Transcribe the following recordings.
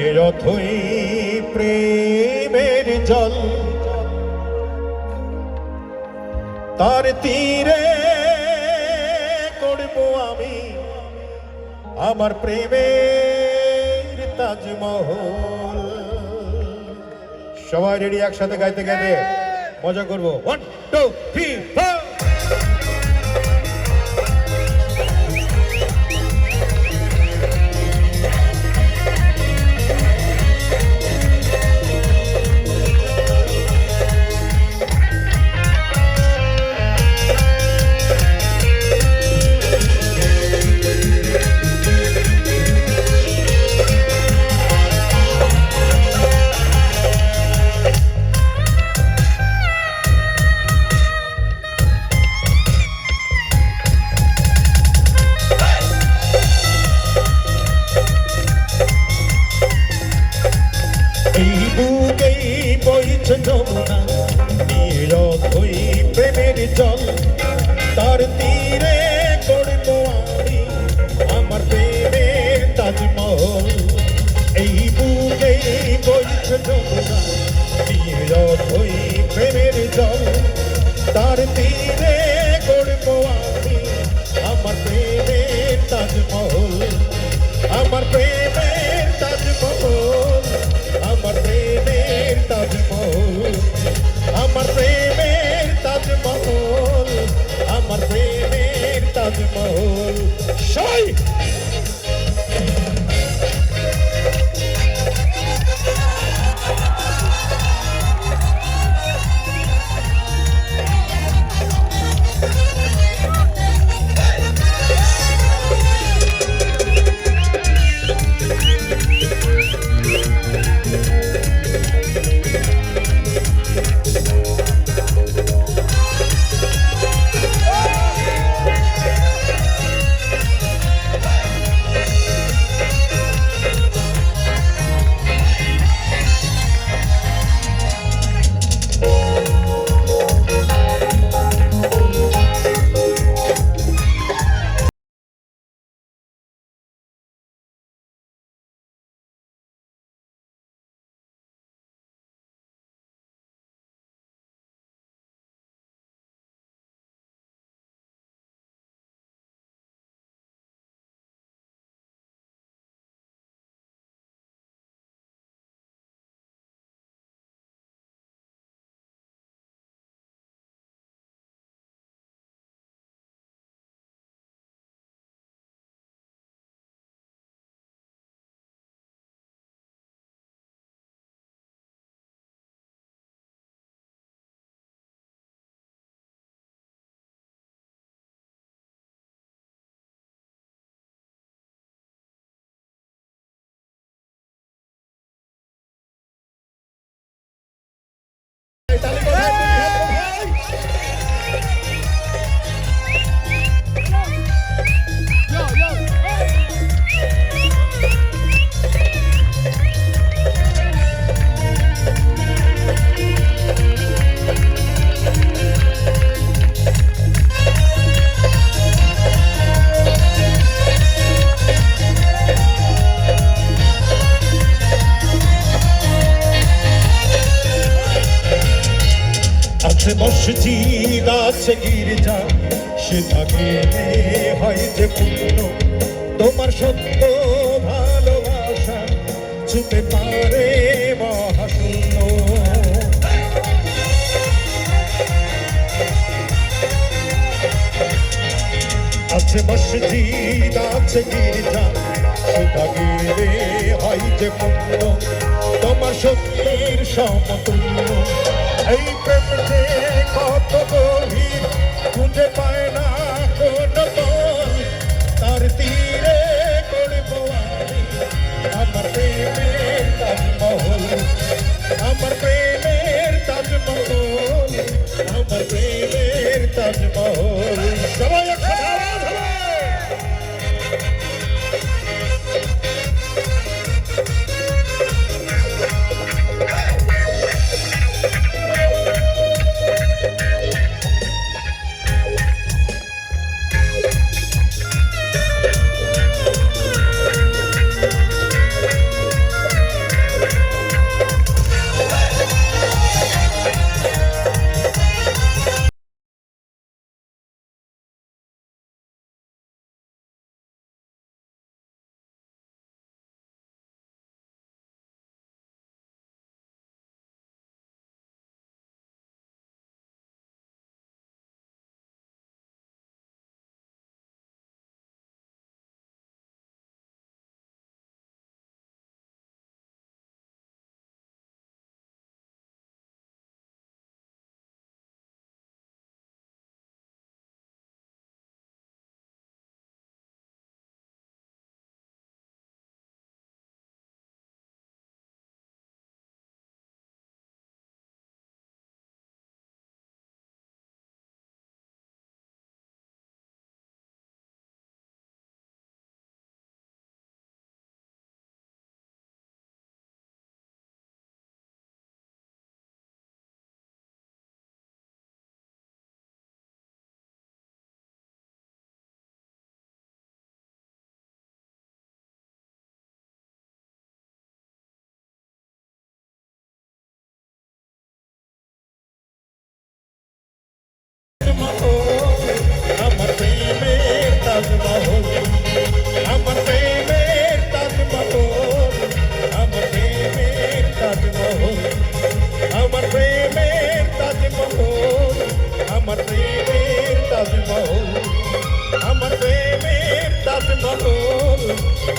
সে রথই প্রেমের জল তার তীরে করব আমি আমার প্রেমের তাজমহল। সবাই রেডি একসাথে গাইতে গাইতে মজা করব। ওয়ান টু থ্রি ফোর বুকেই বইছে যমুনা নীরথই প্রেমের জল তার তীরে tá ligado? Tá আছে মসজিদ আছে গির্জা। সেটা গেলে হয় যে পূর্ণ। তোমার সত্য ভালোবাসা ছুটে পারে মহাশূন্য। আছে মসজিদ, আছে গির্জা। সেটা গেলে হয় যে পূর্ণ। তোমার সত্যের সমতুল্য। এই প্রেম যে কত গভীর, খুঁজে পায় না কোন তার তীরে করব আমার প্রেমের তাজমহল, আমার প্রেমের তাজমহল, আমার প্রেমের তাজমহল।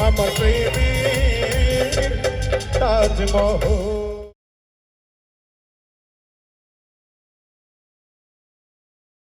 আমার প্রেমের তাজমহল।